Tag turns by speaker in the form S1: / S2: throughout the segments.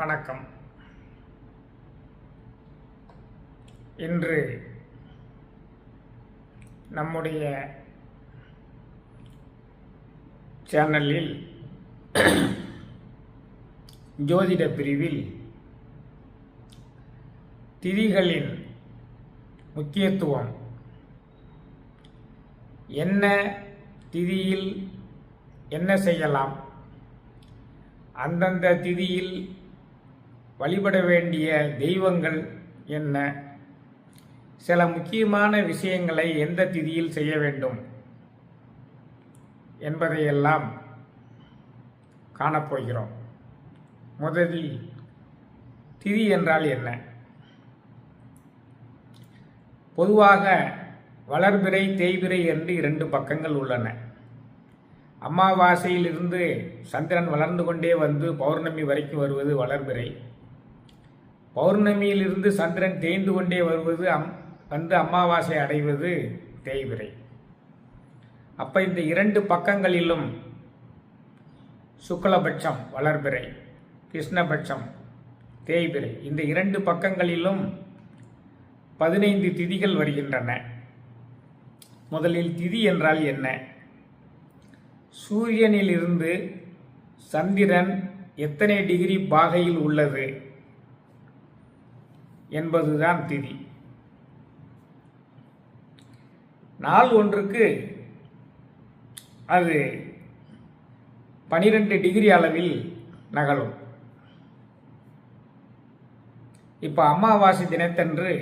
S1: வணக்கம். இன்று நம்முடைய சேனலில் ஜோதிட பிரிவில் திதிகளின் முக்கியத்துவம் என்ன திதியில் என்ன செய்யலாம் அந்தந்த திதியில் வழிபட வேண்டிய தெய்வங்கள் என்ன? சில முக்கியமான விஷயங்களை எந்த திதியில் செய்ய வேண்டும் என்பதையெல்லாம் காணப்போகிறோம். முதலில் திதி என்றால் என்ன? பொதுவாக வளர்பிறை தேய்பிறை என்று இரண்டு பக்கங்கள் உள்ளன. அமாவாசையிலிருந்து சந்திரன் வளர்ந்து கொண்டே வந்து பௌர்ணமி வரைக்கும் வருவது வளர்பிறை. பௌர்ணமியிலிருந்து சந்திரன் தேய்ந்து கொண்டே வருவது அம் வந்து அமாவாசை அடைவது தேய்பிறை அப்போ இந்த இரண்டு பக்கங்களிலும் சுக்லபட்சம் வளர்பிறை கிருஷ்ணபட்சம் தேய்பிறை. இந்த இரண்டு பக்கங்களிலும் பதினைந்து திதிகள் வருகின்றன. முதலில் திதி என்றால் என்ன? சூரியனிலிருந்து சந்திரன் எத்தனை டிகிரி பாகையில் உள்ளது? என்பதுதான் திதி. நாள் ஒன்றுக்கு அது பனிரெண்டு டிகிரி அளவில் நகலும். இப்போ அமாவாசை தினத்தன்று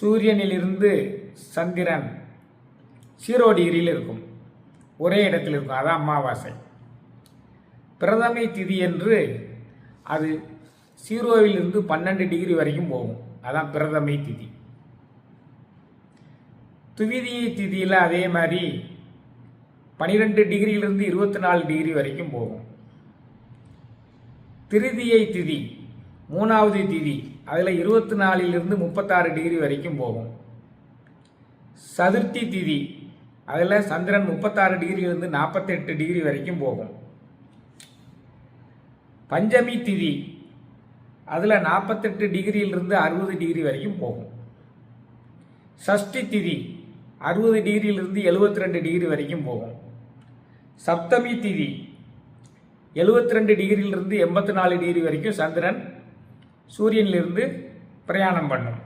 S1: சூரியனிலிருந்து சந்திரன் ஜீரோ டிகிரியில் இருக்கும். ஒரே இடத்தில் இருக்கும். அதான் அமாவாசை. பிரதமை திதி என்று அது ஜீரோவிலிருந்து பன்னெண்டு டிகிரி வரைக்கும் போகும். அதான் பிரதமை திதி. துவிதியை திதியில் அதே மாதிரி பனிரெண்டு டிகிரியிலிருந்து இருபத்தி நாலு டிகிரி வரைக்கும் போகும். திருதியை திதி மூணாவது திதி அதில் இருபத்தி நாலிலிருந்து முப்பத்தாறு டிகிரி வரைக்கும் போகும். சதுர்த்தி திதி அதில் சந்திரன் முப்பத்தாறு டிகிரியிலிருந்து நாற்பத்தெட்டு டிகிரி வரைக்கும் போகும். பஞ்சமி திதி அதில் நாற்பத்தெட்டு டிகிரியிலிருந்து அறுபது டிகிரி வரைக்கும் போகும். சஷ்டி திதி அறுபது டிகிரியிலிருந்து எழுபத்தி ரெண்டு டிகிரி வரைக்கும் போகும். சப்தமி திதி எழுபத்தி ரெண்டு டிகிரியிலிருந்து எண்பத்தி நாலு டிகிரி வரைக்கும் சந்திரன் சூரியனிலிருந்து பிரயாணம் பண்ணும்.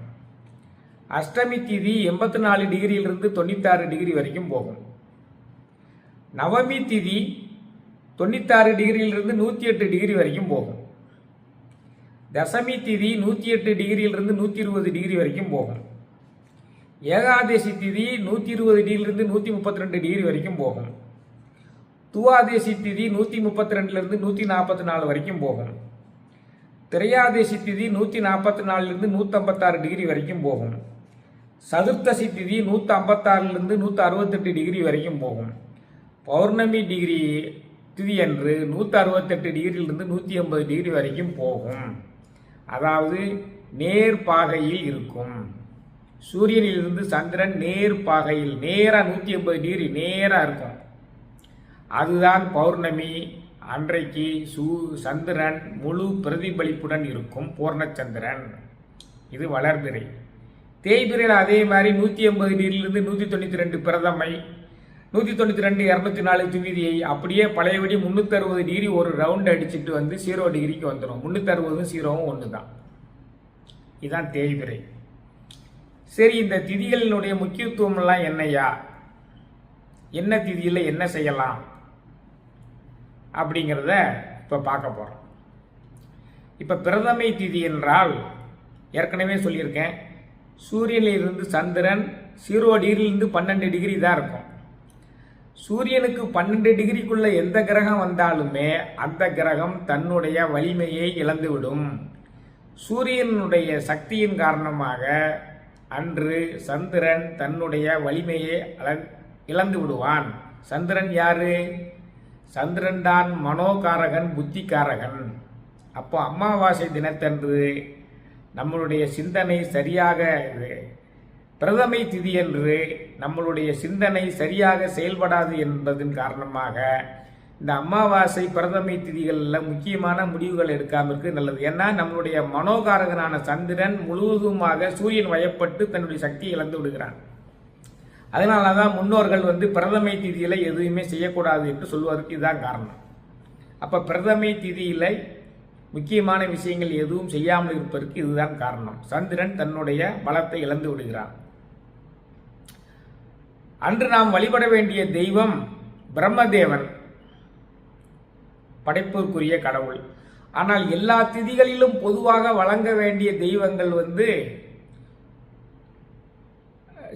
S1: அஷ்டமி திதி எண்பத்தி நாலு டிகிரியிலிருந்து தொண்ணூத்தாறு டிகிரி வரைக்கும் போகும். நவமி திதி தொண்ணூத்தாறு டிகிரியிலிருந்து நூற்றி எட்டு டிகிரி வரைக்கும் போகும். தசமி திதி நூற்றி எட்டு டிகிரியிலிருந்து நூற்றி இருபது டிகிரி வரைக்கும் போகும். ஏகாதசி திதி நூற்றி இருபது டிகிரிலிருந்து நூற்றி முப்பத்தி ரெண்டு டிகிரி வரைக்கும் போகும். துவாதேசி திதி நூற்றி முப்பத்தி ரெண்டுலேருந்து நூற்றி நாற்பத்தி நாலு வரைக்கும் போகும். திரையாதேசி திதி நூற்றி நாற்பத்தி நாலுலேருந்து நூற்றம்பத்தாறு டிகிரி வரைக்கும் போகும். சதுர்த்தசி திதி நூற்றி ஐம்பத்தாறுலேருந்து நூற்றி அறுபத்தெட்டு டிகிரி வரைக்கும் போகும். பௌர்ணமி டிகிரி திதி அன்று நூற்றி அறுபத்தெட்டு டிகிரியிலிருந்து நூற்றி ஐம்பது டிகிரி வரைக்கும் போகும். அதாவது நேர் பாகையில் இருக்கும். சூரியனிலிருந்து சந்திரன் நேர் பாகையில் நேராக நூற்றி ஐம்பது டிகிரி நேராக இருக்கும் அதுதான் பௌர்ணமி. அன்றைக்கு சூ சந்திரன் முழு பிரதிபலிப்புடன் இருக்கும் பூர்ணச்சந்திரன். இது வளர்பிறை. தேய்பிரையில் அதே மாதிரி நூற்றி ஐம்பது டிகிரியிலிருந்து நூற்றி தொண்ணூற்றி ரெண்டு பிரதமை. நூற்றி தொண்ணூற்றி ரெண்டு இரநூத்தி நாலு திவிதியை அப்படியே பழையபடி முந்நூற்றி அறுபது டிகிரி ஒரு ரவுண்ட் அடிச்சுட்டு வந்து ஜீரோ டிகிரிக்கு வந்துடும் முந்நூற்றி அறுபதும் ஜீரோவும் ஒன்று தான் இதுதான் தேய்பிறை. சரி இந்த திதிகளினுடைய முக்கியத்துவம்லாம் என்னையா என்ன திதியில் என்ன செய்யலாம்? அப்படிங்கிறத இப்போ பார்க்க போகிறோம் இப்போ பிரதமை திதி என்றால் ஏற்கனவே சொல்லியிருக்கேன் சூரியனிலிருந்து சந்திரன் ஜீரோ டிகிரிலிருந்து பன்னெண்டு டிகிரி தான் இருக்கும். சூரியனுக்கு பன்னெண்டு டிகிரிக்குள்ள எந்த கிரகம் வந்தாலுமே அந்த கிரகம் தன்னுடைய வலிமையை இழந்துவிடும். சூரியனுடைய சக்தியின் காரணமாக அன்று சந்திரன் தன்னுடைய வலிமையை இழந்து விடுவான் சந்திரன் யாரு? சந்திரன் தான் மனோகாரகன் புத்திகாரகன். அப்போ அமாவாசை தினத்தன்று நம்மளுடைய சிந்தனை சரியாக பிரதமை திதியன்று நம்மளுடைய சிந்தனை சரியாக செயல்படாது என்பதன் காரணமாக இந்த அமாவாசை பிரதமை திதிகளில் முக்கியமான முடிவுகள் எடுக்காமல் இருக்கு நல்லது. ஏன்னா நம்மளுடைய மனோகாரகனான சந்திரன் முழுவதுமாக சூரியன் வயப்பட்டு தன்னுடைய சக்தியை இழந்து விடுகிறான். அதனால தான் முன்னோர்கள் வந்து பிரதமை திதியில் எதுவுமே செய்யக்கூடாது என்று சொல்வதற்கு இதுதான் காரணம். அப்போ பிரதமை திதியில் முக்கியமான விஷயங்கள் எதுவும் செய்யாமல் இருப்பதற்கு இதுதான் காரணம். சந்திரன் தன்னுடைய பலத்தை இழந்து விடுகிறான். அன்று நாம் வழிபட வேண்டிய தெய்வம் பிரம்மதேவன். படைப்பிற்குரிய கடவுள். ஆனால் எல்லா திதிகளிலும் பொதுவாக வழங்க வேண்டிய தெய்வங்கள் வந்து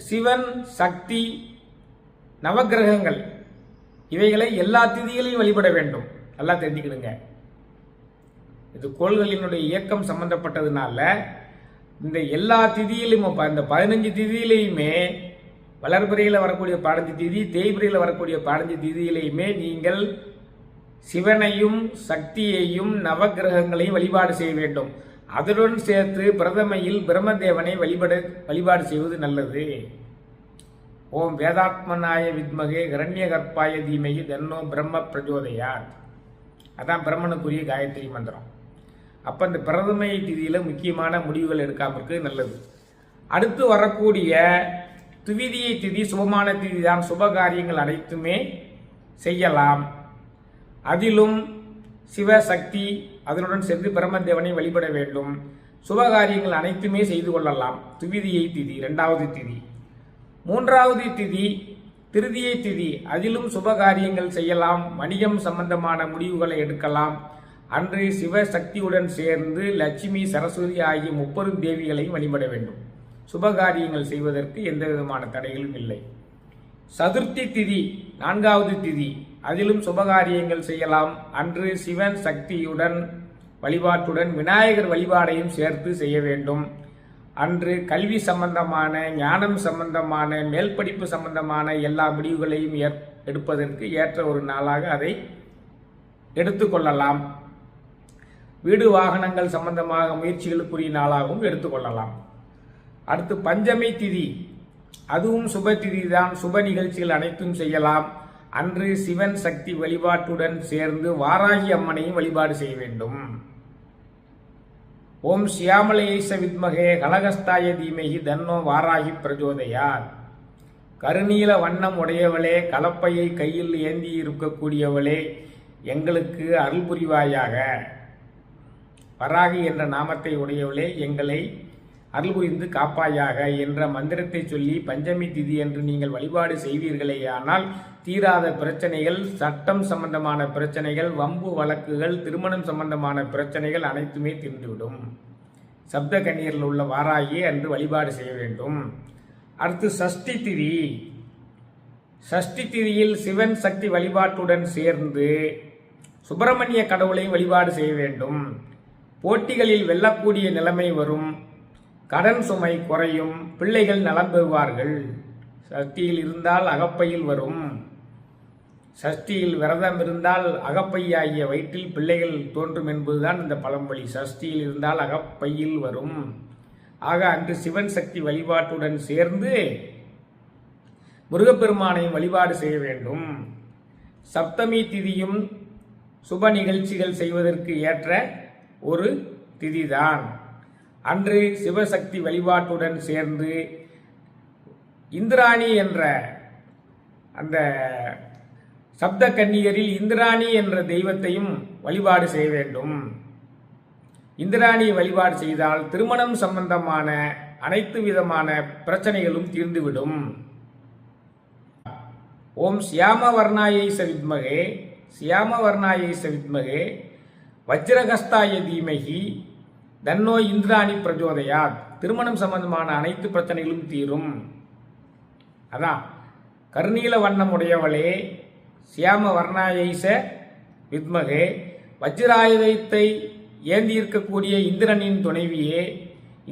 S1: சிவன் சக்தி நவக்கிரகங்கள் இவைகளை எல்லா திதிகளையும் வழிபட வேண்டும். நல்லா தெரிஞ்சுக்கிடுங்க. இது கோள்களினுடைய இயக்கம் சம்பந்தப்பட்டதுனால இந்த எல்லா திதியிலும் இந்த பதினஞ்சு திதியிலையுமே வளர்பிறையில் வரக்கூடிய பதினஞ்சு திதி தேய்பிரையில் வரக்கூடிய பாடஞ்சி திதியிலையுமே நீங்கள் சிவனையும் சக்தியையும் நவக்கிரகங்களையும் வழிபாடு செய்ய வேண்டும். அதனுடன் சேர்த்து பிரதமையில் பிரம்மதேவனை வழிபட வழிபாடு செய்வது நல்லது. ஓம் வேதாத்மனாய வித்மகே இரண்ய கற்பாய தீமகி தன்னோ பிரம்ம பிரஜோதயார் அதான் பிரம்மனுக்குரிய காயத்ரி மந்திரம். அப்போ இந்த பிரதமை திதியில் முக்கியமான முடிவுகள் எடுக்காமல் இருக்கு நல்லது. அடுத்து வரக்கூடிய துவிதியை திதி சுபமான திதி தான் சுப காரியங்கள் அனைத்துமே செய்யலாம். அதிலும் சிவசக்தி அதனுடன் சென்று பிரம்மதேவனை வழிபட வேண்டும். சுபகாரியங்கள் அனைத்துமே செய்து கொள்ளலாம். துவிதியை திதி இரண்டாவது திதி. மூன்றாவது திதி திருதியை திதி. அதிலும் சுபகாரியங்கள் செய்யலாம். வணிகம் சம்பந்தமான முடிவுகளை எடுக்கலாம். அன்று சிவசக்தியுடன் சேர்ந்து லட்சுமி சரஸ்வதி ஆகிய முப்பெரும் தேவிகளையும் வழிபட வேண்டும். சுபகாரியங்கள் செய்வதற்கு எந்த விதமான தடைகளும் இல்லை. சதுர்த்தி திதி நான்காவது திதி அதிலும் சுபகாரியங்கள் செய்யலாம். அன்று சிவன் சக்தியுடன் வழிபாட்டுடன் விநாயகர் வழிபாடையும் சேர்த்து செய்ய வேண்டும். அன்று கல்வி சம்பந்தமான ஞானம் சம்பந்தமான மேல் படிப்பு சம்பந்தமான எல்லா முடிவுகளையும் ஏற் எடுப்பதற்கு ஏற்ற ஒரு நாளாக அதை எடுத்துக்கொள்ளலாம் வீடு வாகனங்கள் சம்பந்தமாக முயற்சிகளுக்குரிய நாளாகவும் எடுத்துக்கொள்ளலாம் அடுத்து பஞ்சமி திதி. அதுவும் சுப திதி தான் சுப நிகழ்ச்சிகள் அனைத்தும் செய்யலாம். அன்று சிவன் சக்தி வழிபாட்டுடன் சேர்ந்து வாராகி அம்மனையும் வழிபாடு செய்ய வேண்டும். ஓம் சியாமலேச வித்மகே கலகஸ்தாய தீமகி தன்னோ வாராகி பிரஜோதயார் கருநீல வண்ணம் உடையவளே கலப்பையை கையில் ஏந்தி இருக்கக்கூடியவளே எங்களுக்கு அருள் புரிவாயாக. வராகி என்ற நாமத்தை உடையவளே எங்களை அருள் புரிந்து காப்பாயாக என்ற மந்திரத்தை சொல்லி பஞ்சமி திதி என்று நீங்கள் வழிபாடு செய்வீர்களேயானால் தீராத பிரச்சனைகள் சட்டம் சம்பந்தமான பிரச்சனைகள் வம்பு வழக்குகள் திருமணம் சம்பந்தமான பிரச்சனைகள் அனைத்துமே தீர்ந்துவிடும். சப்த கண்ணீரில் உள்ள வாராகி அன்று வழிபாடு செய்ய வேண்டும். அடுத்து சஷ்டி திதி. சஷ்டி திதியில் சிவன் சக்தி வழிபாட்டுடன் சேர்ந்து சுப்பிரமணிய கடவுளை வழிபாடு செய்ய வேண்டும். போட்டிகளில் வெல்லக்கூடிய நிலைமை வரும். கடன் சுமை குறையும் பிள்ளைகள் நலம் பெறுவார்கள். சஷ்டியில் இருந்தால் அகப்பையில் வரும். சஷ்டியில் விரதம் இருந்தால் அகப்பையாகிய வயிற்றில் பிள்ளைகள் தோன்றும் என்பதுதான் இந்த பழமொழி. சஷ்டியில் இருந்தால் அகப்பையில் வரும். ஆக அன்று சிவன் சக்தி வழிபாட்டுடன் சேர்ந்து முருகப்பெருமானையும் வழிபாடு செய்ய வேண்டும். சப்தமி திதியும் சுப நிகழ்ச்சிகள் செய்வதற்கு ஏற்ற ஒரு திதிதான். அன்று சிவசக்தி வழிபாட்டுடன் சேர்ந்து இந்திராணி என்ற அந்த சப்த கன்னியரில் இந்திராணி என்ற தெய்வத்தையும் வழிபாடு செய்ய வேண்டும். இந்திராணி வழிபாடு செய்தால் திருமணம் சம்பந்தமான அனைத்து விதமான பிரச்சனைகளும் தீர்ந்துவிடும். ஓம் சியாமவர்ணாயை சவித்மகே சியாமவர்ணாயை சவித்மகே வஜ்ரகஸ்தாய தீமகி தன்னோ இந்திராணி பிரஜோதயாத். திருமணம் சம்பந்தமான அனைத்து பிரச்சனைகளும் தீரும். அதான் கருநீல வண்ணம் உடையவளே சியாம வர்ணாயைச வித்மகே வஜ்ராயுதத்தை ஏந்தியிருக்கக்கூடிய இந்திரனின் துணைவியே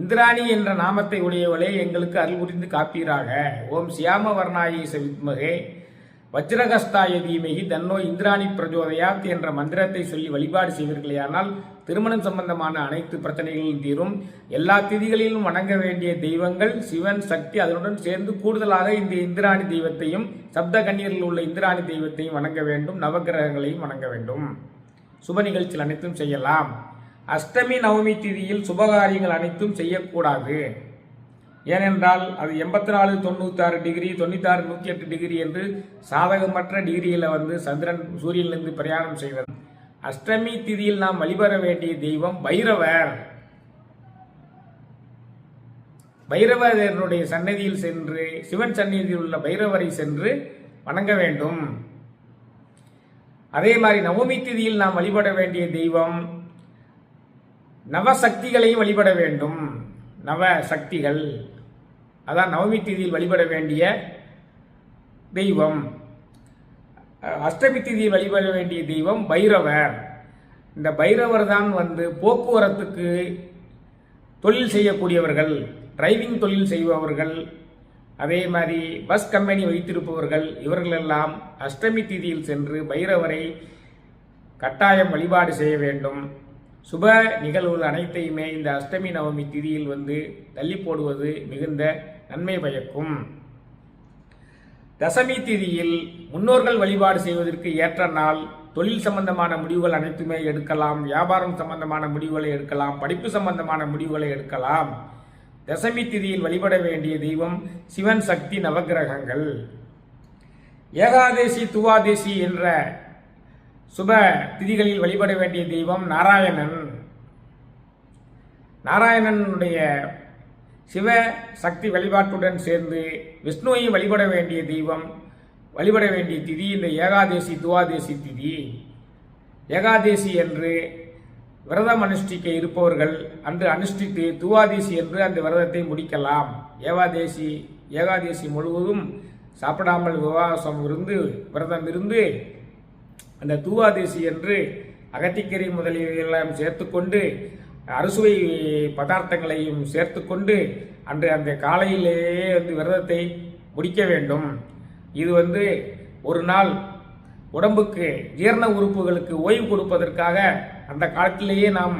S1: இந்திராணி என்ற நாமத்தை உடையவளே எங்களுக்கு அருள் புரிந்து காப்பீராக. ஓம் சியாம வர்ணாயேச வித்மகே வஜ்ரகஸ்தாய தீமகி தன்னோ இந்திராணி பிரஜோதயாத் என்ற மந்திரத்தை சொல்லி வழிபாடு செய்வீர்களேயானால் திருமணம் சம்பந்தமான அனைத்து பிரச்சனைகளும் தீரும். எல்லா திதிகளிலும் வணங்க வேண்டிய தெய்வங்கள் சிவன் சக்தி அதனுடன் சேர்ந்து கூடுதலாக இந்த இந்திராணி தெய்வத்தையும் சப்த கண்ணீரில் உள்ள இந்திராணி தெய்வத்தையும் வணங்க வேண்டும். நவகிரகங்களையும் வணங்க வேண்டும். சுப நிகழ்ச்சிகள் அனைத்தும் செய்யலாம். அஷ்டமி நவமி திதியில் சுபகாரியங்கள் அனைத்தும் செய்யக்கூடாது. ஏனென்றால் அது எண்பத்தி நாலு தொண்ணூத்தாறு டிகிரி தொண்ணூத்தாறு நூற்றி எட்டு டிகிரி என்று சாதகமற்ற டிகிரியில் வந்து சந்திரன் சூரியனிலிருந்து பிரயாணம் செய்வது. அஷ்டமி திதியில் நாம் வழிபட வேண்டிய தெய்வம் பைரவர். பைரவரனுடைய சன்னதியில் சென்று சிவன் சன்னதியில் உள்ள பைரவரை சென்று வணங்க வேண்டும். அதே மாதிரி நவமி திதியில் நாம் வழிபட வேண்டிய தெய்வம் நவசக்திகளையும் வழிபட வேண்டும். நவ சக்திகள். அதான் நவமி திதியில் வழிபட வேண்டிய தெய்வம். அஷ்டமி திதி வழிபட வேண்டிய தெய்வம் பைரவர். இந்த பைரவர் தான் வந்து போக்குவரத்துக்கு தொழில் செய்யக்கூடியவர்கள் டிரைவிங் தொழில் செய்பவர்கள் அதே மாதிரி பஸ் கம்பெனி வைத்திருப்பவர்கள் இவர்களெல்லாம் அஷ்டமி திதியில் சென்று பைரவரை கட்டாயம் வழிபாடு செய்ய வேண்டும். சுப நிகழ்வுகள் அனைத்தையுமே இந்த அஷ்டமி நவமி திதியில் வந்து தள்ளி போடுவது மிகுந்த நன்மை பயக்கும். தசமி திதியில் முன்னோர்கள் வழிபாடு செய்வதற்கு ஏற்ற நாள் தொழில் சம்பந்தமான முடிவுகள் அனைத்துமே எடுக்கலாம் வியாபாரம் சம்பந்தமான முடிவுகளை எடுக்கலாம் படிப்பு சம்பந்தமான முடிவுகளை எடுக்கலாம். தசமி திதியில் வழிபட வேண்டிய தெய்வம் சிவன் சக்தி நவகிரகங்கள். ஏகாதேசி துவாதேசி என்ற சுப திதிகளில் வழிபட வேண்டிய தெய்வம் நாராயணன். நாராயணனுடைய சிவ சக்தி வழிபாட்டுடன் சேர்ந்து விஷ்ணுவை வழிபட வேண்டிய தெய்வம் வழிபட வேண்டிய திதி இந்த ஏகாதேசி துவாதேசி திதி. ஏகாதேசி என்று விரதம் அனுஷ்டிக்க இருப்பவர்கள் அன்று அனுஷ்டித்து துவாதேசி என்று அந்த விரதத்தை முடிக்கலாம். ஏகாதேசி ஏகாதேசி முழுவதும் சாப்பிடாமல் விவாசம் இருந்து விரதம் இருந்து அந்த தூவாதேசி என்று அகத்திக்கறி முதலியெல்லாம் சேர்த்துக்கொண்டு அறுசுவை பதார்த்தங்களையும் சேர்த்துக்கொண்டு அன்று அந்த காலையிலேயே வந்து விரதத்தை முடிக்க வேண்டும். இது வந்து ஒரு நாள் உடம்புக்கு ஜீரண உறுப்புகளுக்கு ஓய்வு கொடுப்பதற்காக அந்த காலத்திலேயே நாம்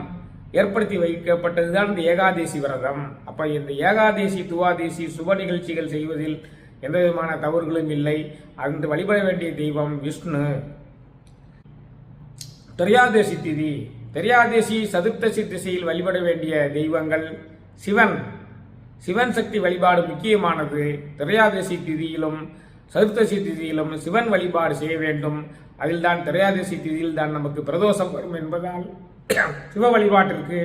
S1: ஏற்படுத்தி வைக்கப்பட்டது தான் இந்த ஏகாதேசி விரதம். அப்போ இந்த ஏகாதேசி துவாதேசி சுப நிகழ்ச்சிகள் செய்வதில் எந்த விதமான தவறுகளும் இல்லை. அன்று வழிபட வேண்டிய தெய்வம் விஷ்ணு. திரையாதேசி திதி. திரையாதேசி சதுர்த்தசி திசையில் வழிபட வேண்டிய தெய்வங்கள் சிவன். சிவன் சக்தி வழிபாடு முக்கியமானது. திரையாதசி திதியிலும் சதுர்த்தசி திதியிலும் சிவன் வழிபாடு செய்ய வேண்டும். அதில்தான் திரையாதசி திதியில் தான் நமக்கு பிரதோஷம் வரும் என்பதால் சிவ வழிபாட்டிற்கு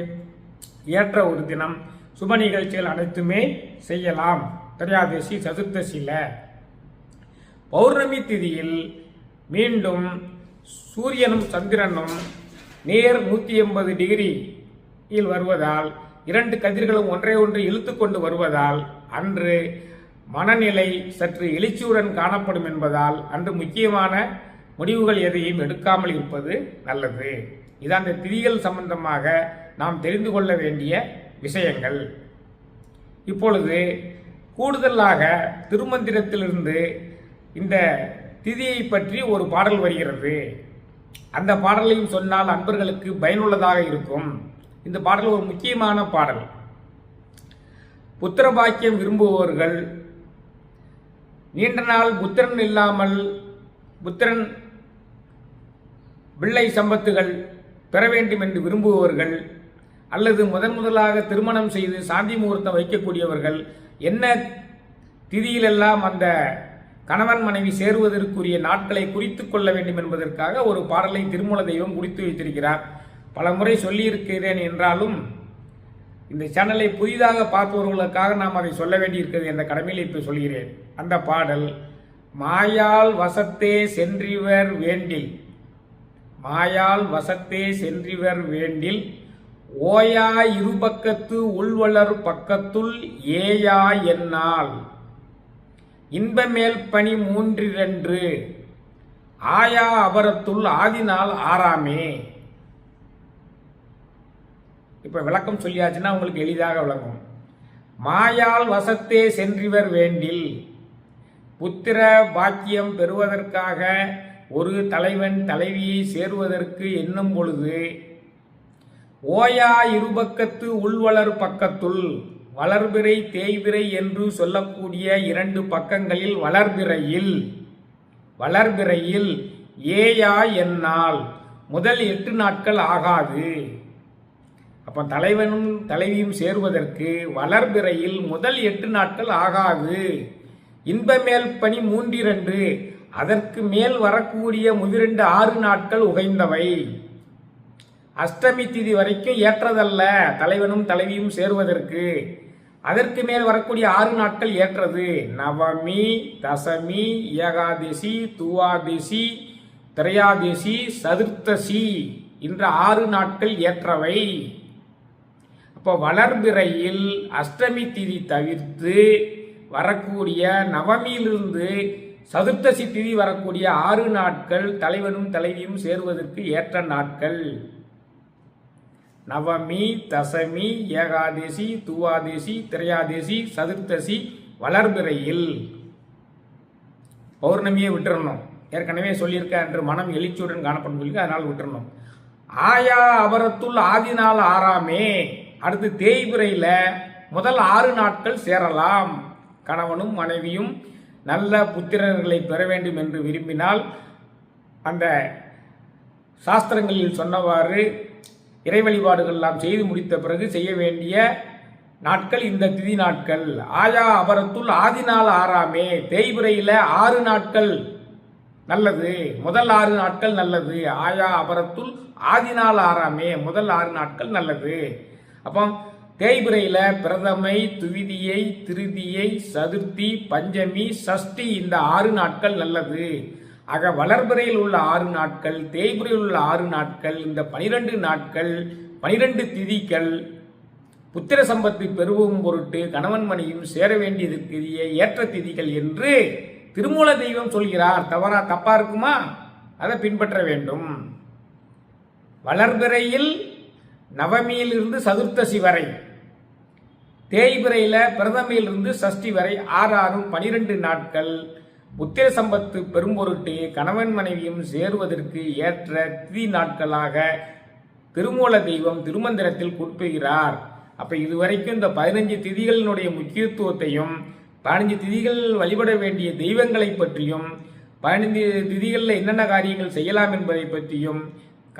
S1: ஏற்ற ஒரு தினம் சுப நிகழ்ச்சிகள் அனைத்துமே செய்யலாம். திரையாதசி சதுர்த்தசியில். பௌர்ணமி திதியில் மீண்டும் சூரியனும் சந்திரனும் நேர் நூற்றி எண்பது டிகிரியில் வருவதால் இரண்டு கதிர்களும் ஒன்றை ஒன்று இழுத்து கொண்டு வருவதால் அன்று மனநிலை சற்று எழுச்சியுடன் காணப்படும் என்பதால் அன்று முக்கியமான முடிவுகள் எதையும் எடுக்காமல் இருப்பது நல்லது. இது அந்த திதிகள் சம்பந்தமாக நாம் தெரிந்து கொள்ள வேண்டிய விஷயங்கள். இப்பொழுது கூடுதலாக திருமந்திரத்திலிருந்து இந்த திதியை பற்றி ஒரு பாடல் வருகிறது. அந்த பாடலையும் சொன்னால் அன்பர்களுக்கு பயனுள்ளதாக இருக்கும். இந்த பாடல் ஒரு முக்கியமான பாடல். புத்திர பாக்கியம் விரும்புபவர்கள் நீண்ட நாள் புத்திரன் இல்லாமல் புத்திரன் பிள்ளை சம்பத்துகள் பெற வேண்டும் என்று விரும்புபவர்கள் அல்லது முதன் முதலாக திருமணம் செய்து சாந்தி முகூர்த்தம் வைக்கக்கூடியவர்கள் என்ன திதியிலெல்லாம் அந்த கணவன் மனைவி சேருவதற்குரிய நாட்களை குறித்து கொள்ள வேண்டும் என்பதற்காக ஒரு பாடலை திருமூல தெய்வம் குறித்து வைத்திருக்கிறார். பல முறை சொல்லியிருக்கிறேன் என்றாலும் இந்த சேனலை புதிதாக பார்ப்பவர்களுக்காக நாம் அதை சொல்ல வேண்டியிருக்கிறது என்ற கடமையில் இப்போ சொல்கிறேன். அந்த பாடல் மாயால் வசத்தே சென்றிவர் வேண்டில் மாயால் வசத்தே சென்றிவர் வேண்டில் ஓயா இருபக்கத்து உள்வளர் பக்கத்துள் ஏயா என்னால் இன்பமேல் பணி மூன்றிரன்று. ஆயா அபரத்துள் ஆதினால் ஆறாமே. இப்போ விளக்கம் சொல்லியாச்சுன்னா உங்களுக்கு எளிதாக விளங்கும். மாயால் வசத்தே சென்றிவர் வேண்டில். புத்திர பாக்கியம் பெறுவதற்காக ஒரு தலைவன் தலைவியை சேருவதற்கு எண்ணும் பொழுது ஓயா இருபக்கத்து உள்வளர் பக்கத்துள் வளர்பிறை தேய்பிறை என்று சொல்லக்கூடிய இரண்டு பக்கங்களில் வளர்பிறையில் வளர்பிறையில் ஏயா என்னால். முதல் எட்டு நாட்கள் ஆகாது. அப்போ தலைவனும் தலைவியும் சேருவதற்கு வளர்பிறையில் முதல் எட்டு நாட்கள் ஆகாது. இன்பமேல் பணி மூன்றிரண்டு அதற்கு மேல் வரக்கூடிய முதிரண்டு ஆறு நாட்கள் உகைந்தவை. அஷ்டமி திதி வரைக்கும் ஏற்றதல்ல தலைவனும் தலைவியும் சேருவதற்கு. அதற்கு மேல் வரக்கூடிய ஆறு நாட்கள் ஏற்றது. நவமி தசமி ஏகாதசி துவாதசி திரையாதசி சதுர்த்தசி என்ற ஆறு நாட்கள் ஏற்றவை. அப்போ வளர்பிறையில் அஷ்டமி திதி தவிர்த்து வரக்கூடிய நவமியிலிருந்து சதுர்த்தசி திதி வரக்கூடிய ஆறு நாட்கள் தலைவனும் தலைவியும் சேருவதற்கு ஏற்ற நாட்கள். நவமி தசமி ஏகாதசி துவாதேசி திரையாதேசி சதுர்த்தசி வளர்பிறையில். பௌர்ணமியை விட்டுறணும். ஏற்கனவே சொல்லியிருக்கேன் என்று மனம் எழுச்சியுடன் காணப்படும் சொல்லி அதனால் விட்டுறணும். ஆயா அபரத்துள் ஆதி நாள் ஆறாமே. அடுத்து தேய்பிரையில் முதல் ஆறு நாட்கள் சேரலாம். கணவனும் மனைவியும் நல்ல புத்திரர்களை பெற வேண்டும் என்று விரும்பினால் அந்த சாஸ்திரங்களில் சொன்னவாறு இறை வழிபாடுகள் எல்லாம் செய்து முடித்த பிறகு செய்ய வேண்டிய நாட்கள் இந்த திதி நாட்கள். ஆயா அபரத்துள் ஆதி நாள் ஆறாமே. தேய்பிரையில் ஆறு நாட்கள் நல்லது. முதல் ஆறு நாட்கள் நல்லது. ஆயா அபரத்துள் ஆதி நாள் ஆறாமே. முதல் ஆறு நாட்கள் நல்லது. அப்போ தேய்பிரையில் பிரதமை துவிதியை திருதியை சதுர்த்தி பஞ்சமி சஷ்டி இந்த ஆறு நாட்கள் நல்லது. ஆக வளர்பிறையில் உள்ள ஆறு நாட்கள் தேய்பிரையில் உள்ள ஆறு நாட்கள் இந்த பனிரெண்டு நாட்கள் பனிரெண்டு திதிகள் புத்திர சம்பத்து பெருவும் பொருட்டு கணவன் மணியும் சேர வேண்டியதற்குரிய ஏற்ற திதிகள் என்று திருமூல தெய்வம் சொல்கிறார். தவறா தப்பா இருக்குமா? அதை பின்பற்ற வேண்டும். வளர்பிறையில் நவமியிலிருந்து சதுர்த்தசி வரை தேய்பிரையில் பிரதமையிலிருந்து சஷ்டி வரை ஆறு ஆறும் பனிரெண்டு நாட்கள் புத்திர சம்பத்து பெரும்பொருட்டு கணவன் மனைவியும் சேருவதற்கு ஏற்ற திதி நாட்களாக திருமூல தெய்வம் திருமந்திரத்தில் குறிப்பிடுகிறார். அப்ப இதுவரைக்கும் இந்த பதினஞ்சு திதிகளினுடைய முக்கியத்துவத்தையும் பதினஞ்சு திதிகள் வழிபட வேண்டிய தெய்வங்களை பற்றியும் பதினைந்து திதிகளில் என்னென்ன காரியங்கள் செய்யலாம் என்பதை பற்றியும்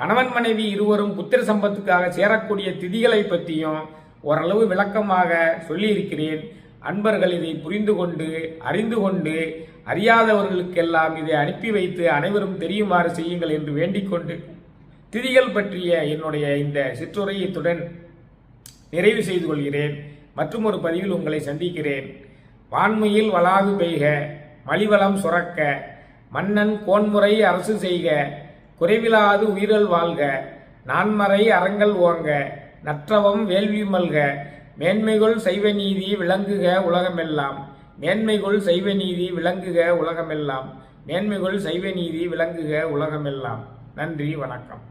S1: கணவன் மனைவி இருவரும் புத்திர சம்பத்துக்காக சேரக்கூடிய திதிகளை பற்றியும் ஓரளவு விளக்கமாக சொல்லியிருக்கிறேன். அன்பர்கள் இதை புரிந்து கொண்டு அறிந்து கொண்டு அறியாதவர்களுக்கெல்லாம் இதை அனுப்பி வைத்து அனைவரும் தெரியுமாறு செய்யுங்கள் என்று வேண்டிக்கொண்டு திதிகள் பற்றிய என்னுடைய இந்த சிற்றுரையத்துடன் நிறைவு செய்து கொள்கிறேன். மற்றும் ஒரு பதிவில் உங்களை சந்திக்கிறேன். வான்மையில் வளாது பெய்க மலிவளம் சுரக்க மன்னன் கோன்முறை அரசு செய்க குறைவிலாது உயிரல் வாழ்க நான்மறை அறங்கள் ஓங்க நற்றவம் வேள்வி மல்க மேன்மைகள் செய்வ நீதி விளங்குக உலகமெல்லாம். மேன்மைகள் செய்வ நீதி விளங்குக உலகமெல்லாம். மேன்மைகள் செய்வ நீதி விளங்குக உலகமெல்லாம். நன்றி வணக்கம்.